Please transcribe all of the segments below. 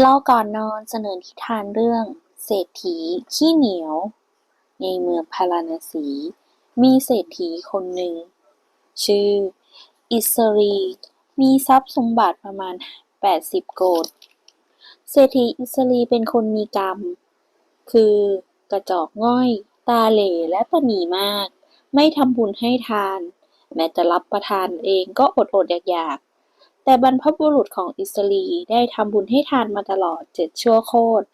เล่าก่อนนอนเสนอนิทานเรื่อง เศรษฐีขี้เหนียว ในเมืองพาราณสี มีเศรษฐีคนหนึ่ง ชื่อ อิสรี มีทรัพย์สมบัติประมาณ 80 โกฏเศรษฐีอิสรีเป็นคนมีกรรม คือกระจอกง่อย ตาเหล่และตนีมาก ไม่ทำบุญให้ทาน แม้จะรับประทานเองก็อดอดอยากๆ แต่บรรพบุรุษของอิสรีได้ทำบุญให้ทานมาตลอดเจ็ดชั่วโคตร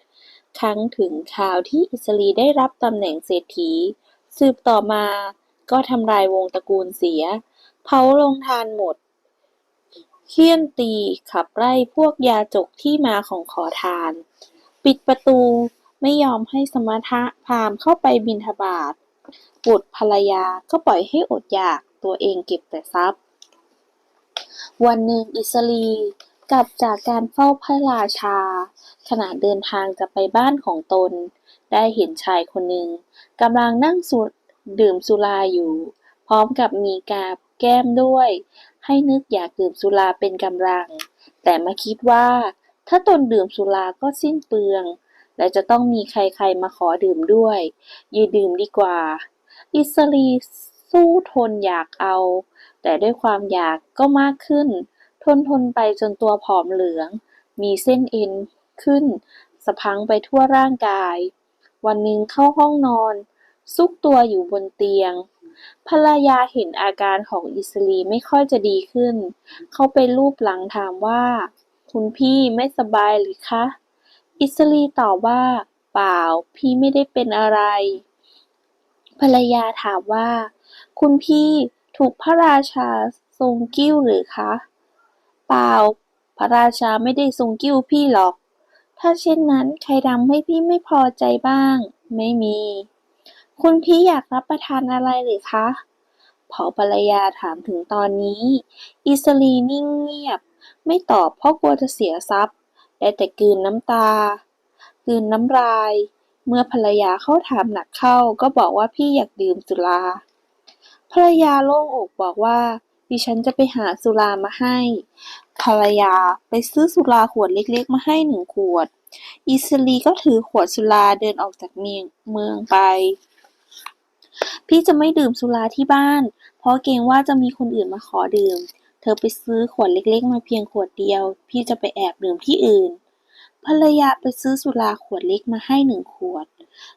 ครั้งถึงข่าวที่อิสรีได้รับตำแหน่งเศรษฐี สืบต่อมาก็ทำลายวงตระกูลเสีย เผาลงทานหมด เคี่ยนตีขับไล่พวกยาจกที่มาของขอทาน ปิดประตูไม่ยอมให้สมณะพามเข้าไปบิณฑบาตบุตรภรรยาก็ปล่อยให้อดอยากตัวเองเก็บแต่ทรัพย์ วันหนึ่งอิสรีกลับจากการเฝ้าพระราชา ขณะเดินทางจะไปบ้านของตน ได้เห็นชายคนหนึ่งกำลังนั่งสุดื่มสุราอยู่ พร้อมกับมีกาบแก้มด้วย ให้นึกอยากดื่มสุราเป็นกำลัง แต่มาคิดว่า ถ้าตนดื่มสุราก็สิ้นเปลือง และจะต้องมีใครๆมาขอดื่มด้วยยืดื่มดีกว่า อิสรีสู้ทนอยากเอา แต่ด้วยความอยากก็มากขึ้น ทนทนไปจนตัวผอมเหลือง มีเส้นเอ็นขึ้น สะพังไปทั่วร่างกาย วันหนึ่งเข้าห้องนอน ซุกตัวอยู่บนเตียง ภรรยาเห็นอาการของอิสรีไม่ค่อยจะดีขึ้น เขาไปรูปหลังถามว่า คุณพี่ไม่สบายหรือคะ อิสรีตอบว่า เปล่า พี่ไม่ได้เป็นอะไร ภรรยาถามว่า คุณพี่ ถูกพระราชาทรงกิ้วหรือคะ เปล่า พระราชาไม่ได้ทรงกิ้วพี่หรอก ถ้าเช่นนั้นใครทำให้พี่ไม่พอใจบ้าง ไม่มี คุณพี่อยากรับประทานอะไรหรือคะพอภรรยาถามถึงตอนนี้ อิสรีนิ่งเงียบ ไม่ตอบเพราะกลัวจะเสียทรัพย์ได้แต่กลืนน้ำตากลืนน้ำลาย เมื่อภรรยาเข้าถามหนักเข้าก็บอกว่าพี่อยากดื่มสุรา ภรรยาโล่งอกบอกว่า ดิฉันจะไปหาสุรามาให้ ภรรยาไปซื้อสุราขวดเล็กๆ มาให้หนึ่งขวด อิสรีก็ถือขวดสุราเดินออกจากเมืองเมืองไป พี่จะไม่ดื่มสุราที่บ้าน เพราะเกรงว่าจะมีคนอื่นมาขอดื่ม เธอไปซื้อขวดเล็กๆ มาเพียงขวดเดียว พี่จะไปแอบดื่มที่อื่น ภรรยาไปซื้อสุราขวดเล็กมาให้หนึ่งขวด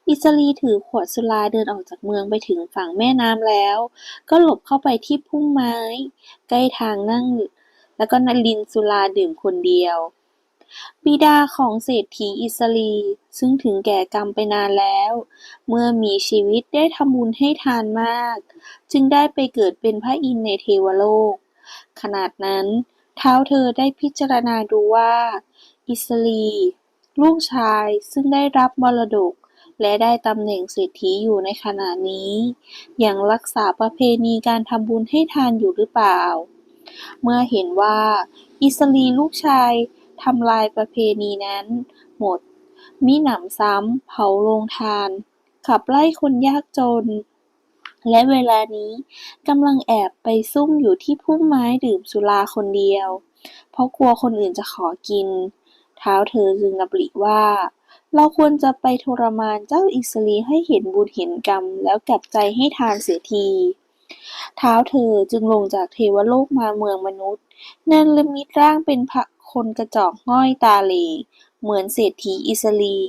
อิสรีถือขวดสุราเดินออกจากเมืองไปถึงฝั่งแม่น้ำแล้ว ก็หลบเข้าไปที่พุ่มไม้ ใกล้ทางนั่ง แล้วก็นลินสุราดื่มคนเดียว บิดาของเศรษฐีอิสรีซึ่งถึงแก่กรรมไปนานแล้ว เมื่อมีชีวิตได้ทำบุญให้ทานมาก จึงได้ไปเกิดเป็นพระอินทร์ในเทวโลก ขนาดนั้นเท้าเธอได้พิจารณาดูว่า อิสรีลูกชายซึ่งได้รับมรดก และได้ตำแหน่งเศรษฐีอยู่ในขณะนี้ ยังรักษาประเพณีการทำบุญให้ทานอยู่หรือเปล่า เมื่อเห็นว่า อิสรีลูกชายทำลายประเพณีนั้น หมด มิหนำซ้ำเผาโรงทาน ขับไล่คนยากจน และเวลานี้กำลังแอบไปซุ่มอยู่ที่พุ่มไม้ดื่มสุราคนเดียว เพราะกลัวคนอื่นจะขอกิน เท้าวเธอจึงดำริว่า เราควรจะไปทรมานเจ้าอิสรีให้เห็นบุญเห็นกรรม แล้วกลับใจให้ทานเสียทีเท้าวเธอจึงลงจากเทวโลกมาเมืองมนุษย์เนรมิตร่างเป็นพระคนกระจอกง่อยตาเลเหมือนเศรษฐีอิสรี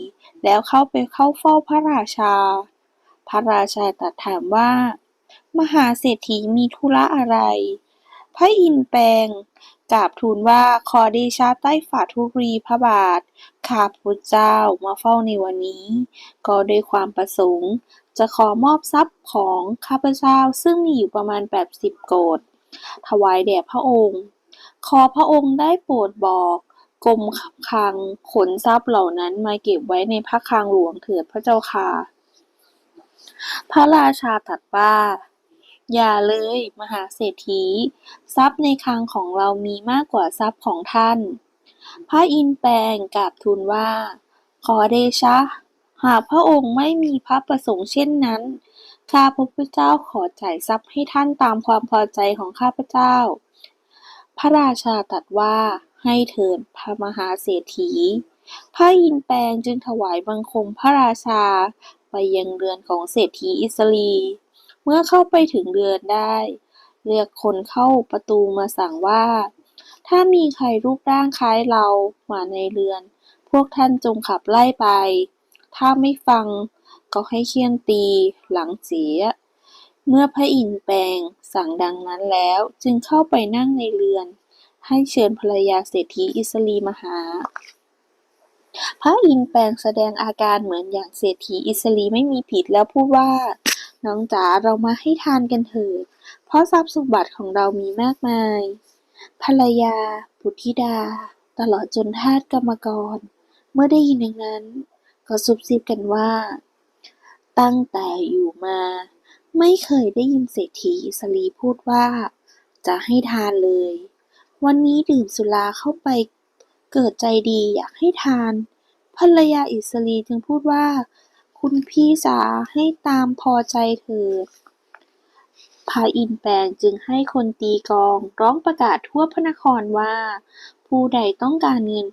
แล้วเข้าไปเข้าเฝ้าพระราชา พระราชาตรัสถามว่า มหาเศรษฐีมีธุระอะไร พระอินแปลง กราบทูลว่าขอเดชะใต้ฝ่าทุรีพระบาท ข้าพุทธเจ้ามาเฝ้าในวันนี้ ก็ด้วยความประสงค์ จะขอมอบทรัพย์ของข้าพเจ้าซึ่งมีอยู่ประมาณ 80 โกฏถวายแด่พระองค์ ขอพระองค์ได้โปรดบอกกรมคลังขนทรัพย์เหล่านั้นมาเก็บไว้ในพระคลังหลวงเถิดพระเจ้าค่ะ พระราชาตรัสว่า อย่าเลย มหาเศรษฐี ทรัพย์ในคลังของเรามีมากกว่าทรัพย์ของท่าน พระอินแปลงกราบทูลว่า ขอเดชะ หากพระองค์ไม่มีพระประสงค์เช่นนั้น ข้าพระพุทธเจ้าขอจ่ายทรัพย์ให้ท่านตามความพอใจของข้าพเจ้า พระราชาตรัสว่าให้เถิดพระมหาเศรษฐี พระอินแปลงจึงถวายบังคมพระราชาไปยังเรือนของเศรษฐีอิสรี เมื่อเข้าไปถึงเรือนได้ เรียกคนเข้าประตูมาสั่งว่า ถ้ามีใครรูปร่างคล้ายเรามาในเรือน พวกท่านจงขับไล่ไป ถ้าไม่ฟังก็ให้เคี่ยนตีหลังเสีย เมื่อพระอินทร์แปลงสั่งดังนั้นแล้วจึงเข้าไปนั่งในเรือน ให้เชิญภรรยาเศรษฐีอิสรีมาหา พระอินทร์แปลงแสดงอาการเหมือนอย่างเศรษฐีอิสรีไม่มีผิดแล้วพูดว่า น้องจ๋าเรามาให้ทานกันเถิด เพราะทรัพย์สมบัติของเรามีมากมาย ภรรยาบุตรธิดา ตลอดจนทาสกรรมกร เมื่อได้ยินดังนั้น ก็ซุบซิบกันว่า ตั้งแต่อยู่มา ไม่เคยได้ยินเศรษฐีอิสรีพูดว่า จะให้ทานเลย วันนี้ดื่มสุราเข้าไปเกิดใจดีอยากให้ทาน ภรรยาอิสรีจึงพูดว่า คุณพี่จ๋าให้ตามพอใจเถิดพระอินแปลงจึงให้คนตีกอง ร้องประกาศทั่วพระนครว่า ผู้ใดต้องการเงิน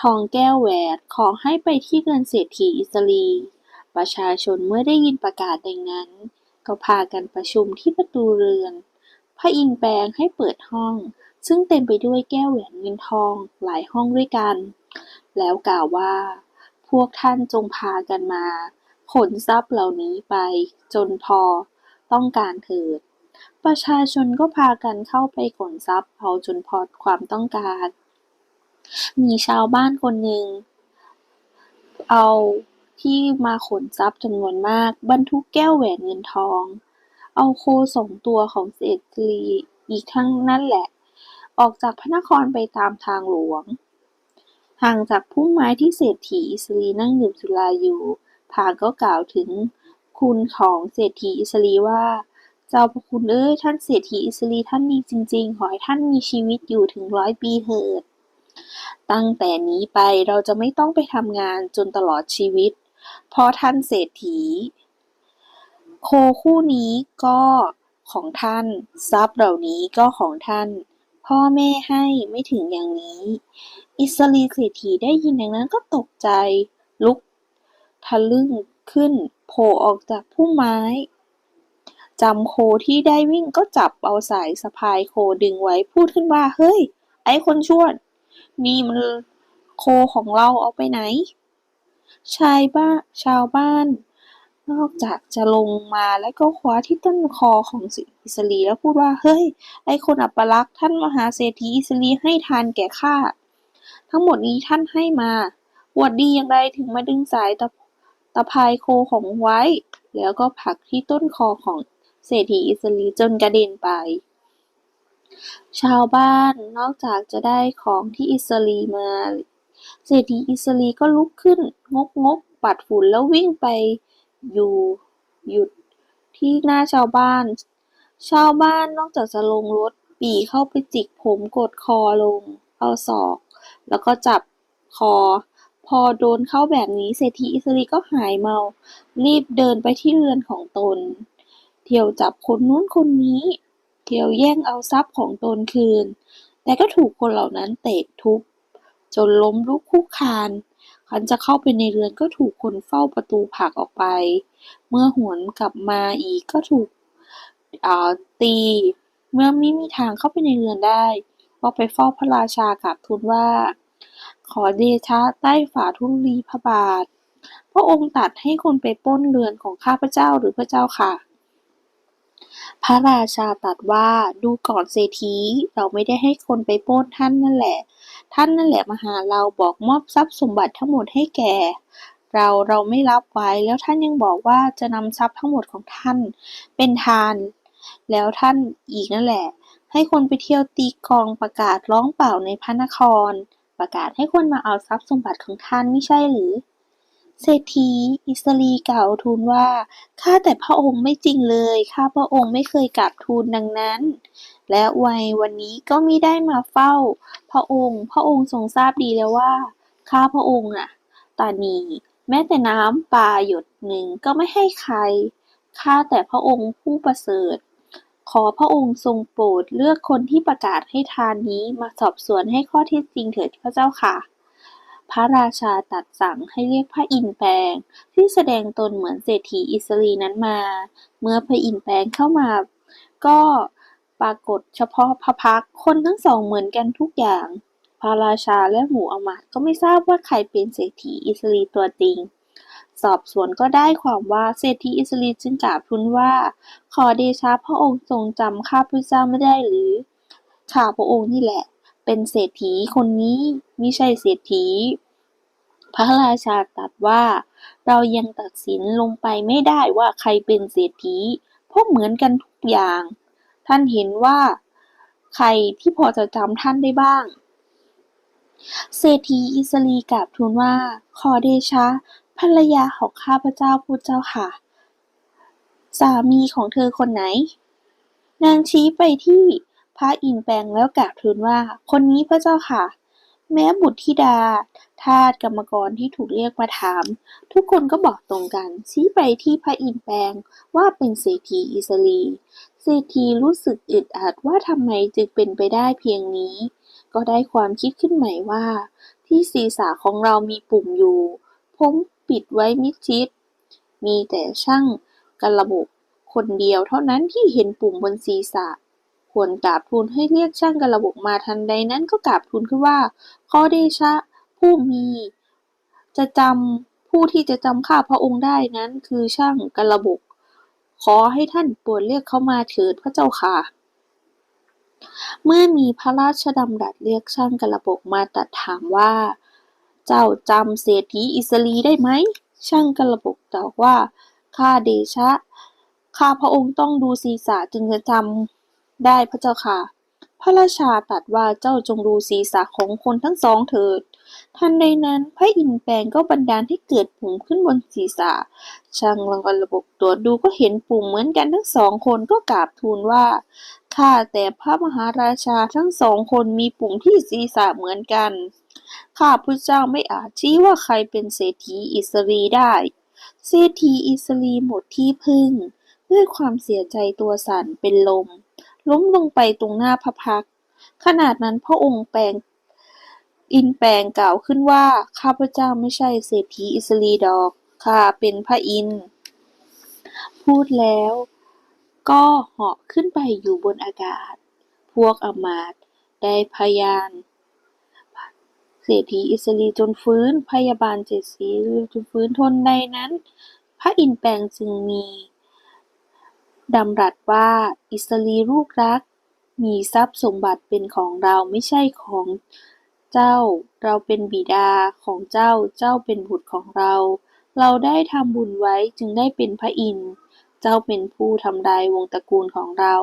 ทองแก้วแหวนขอให้ไปที่เรือนเศรษฐีอิสรี ประชาชนเมื่อได้ยินประกาศดังนั้น ก็พากันประชุมที่ประตูเรือน พระอินแปลงให้เปิดห้อง ซึ่งเต็มไปด้วยแก้วแหวนเงินทองหลายห้องด้วยกัน แล้วกล่าวว่า พวกท่านจงพากันมา ขนทรัพย์เหล่านี้ไป จนพอต้องการเถิด ประชาชนก็พากันเข้าไปขนทรัพย์เอาจนพอความต้องการ มีชาวบ้านคนหนึ่ง เอาที่มาขนทรัพย์จำนวนมาก บรรทุกแก้วแหวนเงินทอง เอาโคสองตัวของเศรษฐีอีกทั้งนั่นแหละ ออกจากพระนครไปตามทางหลวง ห่างจากพุ่มไม้ที่เศรษฐีอิสรีนั่งดื่มสุราอยู่ พางก็กล่าวถึงคุณของเศรษฐีอิสรีว่า เจ้าพระคุณเอ้ยท่านเศรษฐีอิสรีท่านดีจริง ๆ ขอให้ท่านมีชีวิตอยู่ถึงร้อยปีเถิด ตั้งแต่นี้ไปเราจะไม่ต้องไปทำงานจนตลอดชีวิต เพราะท่านเศรษฐี โคคู่นี้ก็ของท่าน ทรัพย์เหล่านี้ก็ของท่าน พ่อแม่ให้ไม่ถึงอย่างนี้ อิสรีเศรษฐีได้ยินอย่างนั้นก็ตกใจ ลุก ทะลึ่งขึ้นโผล่ออกจากพุ่มไม้จำโคที่ได้วิ่งก็จับเอาสายสะพายโคดึงไว้พูดขึ้นว่า เฮ้ย ไอ้คนชั่วนี่มันโคของเราเอาไปไหน ชายบ้านชาวบ้าน นอกจากจะลงมาแล้วก็คว้าที่ต้นคอของอิสรีแล้วพูดว่าเฮ้ย ไอ้คนอัปลักษ์ท่านมหาเศรษฐีอิสรีให้ทานแก่ข้าทั้งหมดนี้ท่านให้มาอวดดีอย่างไรถึงมาดึงสายตะตะพายโคของไว้ แล้วก็ผลักที่ต้นคอของเศรษฐีอิสรีจนกระเด็นไป ชาวบ้านนอกจากจะได้ของที่อิสรีมาเศรษฐีอิสรีก็ลุกขึ้นงกงกปัดฝุ่นแล้ววิ่งไป อยู่หยุดที่หน้าชาวบ้าน ชาวบ้านนอกจากจะลงรถปีเข้าไปจิกผมกดคอลง เอาศอก แล้วก็จับคอ พอโดนเข้าแบบนี้เศรษฐีอิสรีก็หายเมา รีบเดินไปที่เรือนของตน เที่ยวจับคนนู้นคนนี้ เที่ยวแย่งเอาทรัพย์ของตนคืน แต่ก็ถูกคนเหล่านั้นเตะทุบ จนล้มลุกคุกคาน คันจะเข้าไปในเรือนก็ถูกคนเฝ้าประตูผลักออกไป เมื่อหวนกลับมาอีกก็ถูกตี เมื่อไม่มีทางเข้าไปในเรือนได้ ก็ไปเฝ้าพระราชากราบทูลว่า ขอเดชะใต้ฝ่าทุลีพระบาท พระองค์ตัดให้คนไปป้นเรือนของข้าพระเจ้าหรือพระเจ้าค่ะพระราชาตรัสว่าดูก่อนเศรษฐีเราไม่ได้ให้คนไปป้นท่านนั่นแหละ ท่านนั่นแหละมาหาเราบอกมอบทรัพย์สมบัติทั้งหมดให้แก่ เราเราไม่รับไว้แล้วท่านยังบอกว่าจะนำทรัพย์ทั้งหมดของท่าน เป็นทาน แล้วท่านอีกนั่นแหละ ให้คนไปเที่ยวตีกองประกาศร้องเปล่าในพระนคร ประกาศให้คนมาเอาทรัพย์สมบัติของท่านไม่ใช่หรือ เศรษฐีอิสรีกล่าวทูลว่า ข้าแต่พระองค์ไม่จริงเลย ข้าพระองค์ไม่เคยกราบทูลดังนั้น และวัยวันนี้ก็มิได้มาเฝ้า พระองค์ พระองค์ทรงทราบดีแล้วว่า ข้าพระองค์น่ะตานีแม้แต่น้ำปลาหยดหนึ่งก็ไม่ให้ใคร ข้าแต่พระองค์ผู้ประเสริฐ ขอพระองค์ทรงโปรดเลือกคนที่ประกาศให้ทานนี้มาสอบสวนให้ข้อเท็จจริงเถิดพระเจ้าค่ะ พระราชาตัดสั่งให้เรียกพระอินแปลง ที่แสดงตนเหมือนเศรษฐีอิสรีนั้นมา เมื่อพระอินแปลงเข้ามา ก็ปรากฏเฉพาะพระพักคนทั้งสองเหมือนกันทุกอย่าง พระราชาและหมู่อมาตย์ก็ไม่ทราบว่าใครเป็นเศรษฐีอิสรีตัวจริง สอบสวนก็ได้ความว่าเศรษฐีอิสรีจึงกราบทูลว่า ขอเดชะพระองค์ทรงจำข้าพเจ้าไม่ได้หรือข้าพระองค์นี่แหละ เป็นเศรษฐีคนนี้ไมิใช่เศรษฐี พระราชาตรัสว่า เรายังตัดสินลงไปไม่ได้ว่าใครเป็นเศรษฐี เพราะเหมือนกันทุกอย่าง ท่านเห็นว่า ใครที่พอจะจำท่านได้บ้าง เศรษฐีอิสรีกราบทูลว่า ขอเดชะ ภรรยาของข้าพเจ้าพูดเจ้าค่ะ สามีของเธอคนไหน นางชี้ไปที่ พระอินทร์แปลงแล้วกราบทูลว่า คนนี้พระเจ้าค่ะ แม้บุตรธิดา ทาสกรรมกรที่ถูกเรียกมาถาม ทุกคนก็บอกตรงกัน ชี้ไปที่พระอินทร์แปลงว่าเป็นเศรษฐีอิสรีเศรษฐีรู้สึกอึดอัดว่าทำไมจึงเป็นไปได้เพียงนี้ ก็ได้ความคิดขึ้นใหม่ว่า ที่ศีรษะของเรามีปุ่มอยู่ผมปิดไว้มิดชิด มีแต่ช่างกระบกคนเดียวเท่านั้นที่เห็นปุ่มบนศีรษะ ควรกราบทูลให้เรียกช่างกระบกมาทันใดนั้นก็กราบทูลขึ้นว่าขอเดชะผู้มี จะจำผู้ที่จะจำข้าพระองค์ได้นั้นคือช่างกระบกขอให้ท่านโปรดเรียกเขามาเถิดพระเจ้าค่ะ เมื่อมีพระราชดำรัสเรียกช่างกระบกมาตรัสถามว่า เจ้าจำเศรษฐีอิสรีได้ไหม ช่างกระบกตอบว่าข้าเดชะข้าพระองค์ต้องดูศีรษะจึงจะจำ ได้พระเจ้าค่ะ พระราชาตรัสว่าเจ้าจงดูศีรษะของคนทั้งสองเถิด ทันใดนั้นพระอินทร์แปลงก็บันดาลให้เกิดปุ่มขึ้นบนศีรษะ ช่างลองกระบกตรวจดูก็เห็นปุ่มเหมือนกันทั้งสองคนก็กราบทูลว่าข้าแต่พระมหาราชาทั้งสองคนมีปุ่มที่ศีรษะเหมือนกัน ข้าพระเจ้าไม่อาจชี้ว่าใครเป็นเศรษฐีอิสรีได้ เศรษฐีอิสรีหมดที่พึ่ง ด้วยความเสียใจตัวสั่นเป็นลม ล้มลงไปตรงหน้าพระพักตร์ขนาดนั้นพระองค์แปลงอินแปลงกล่าวขึ้นว่า ข้าพเจ้าไม่ใช่เศรษฐีอิสรีดอก ข้าเป็นพระอินทร์ พูดแล้วก็เหาะขึ้นไปอยู่บนอากาศ พวกอมาตได้พยานเศรษฐีอิสรีจนฟื้น พยาบาลเจ็ดสีจนฟื้นทนใดนั้น พระอินแปลงจึงมี ดำรัสว่า อิสรีลูกรัก มีทรัพย์สมบัติเป็นของเราไม่ใช่ของเจ้า เราเป็นบิดาของเจ้า เจ้าเป็นบุตรของเรา เราได้ทำบุญไว้จึงได้เป็นพระอินทร์ เจ้าเป็นผู้ทำลายวงตระกูลของเรา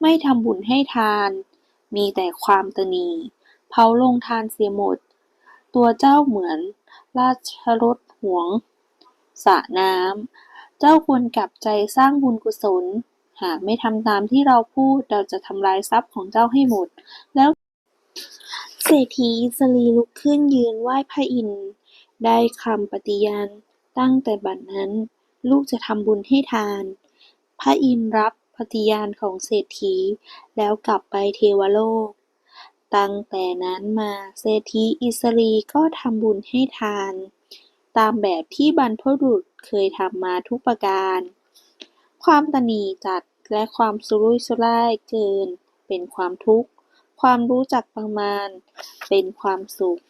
ไม่ทำบุญให้ทาน มีแต่ความตนีเผาโรงทานเสียหมด ตัวเจ้าเหมือนราชรถห่วงสระน้ำ เจ้าควรกลับใจสร้างบุญกุศล หากไม่ทำตามที่เราพูดเราจะทำลายทรัพย์ของเจ้าให้หมด แล้ว เศรษฐีอิสรีลุกขึ้นยืนไหว้พระอินทร์ได้คำปฏิญาณตั้งแต่บัดนั้น ลูกจะทำบุญให้ทาน พระอินทร์รับปฏิญาณของเศรษฐี แล้วกลับไปเทวโลก ตั้งแต่นั้นมาเศรษฐีอิสรีก็ทำบุญให้ทาน ตามแบบที่บรรพบุรุษ เคยทำมาทุกประการ ความตนีจัดและความสุรุ่ยสุร่ายเกิน เป็นความทุกข์ ความรู้จักประมาณ เป็นความสุข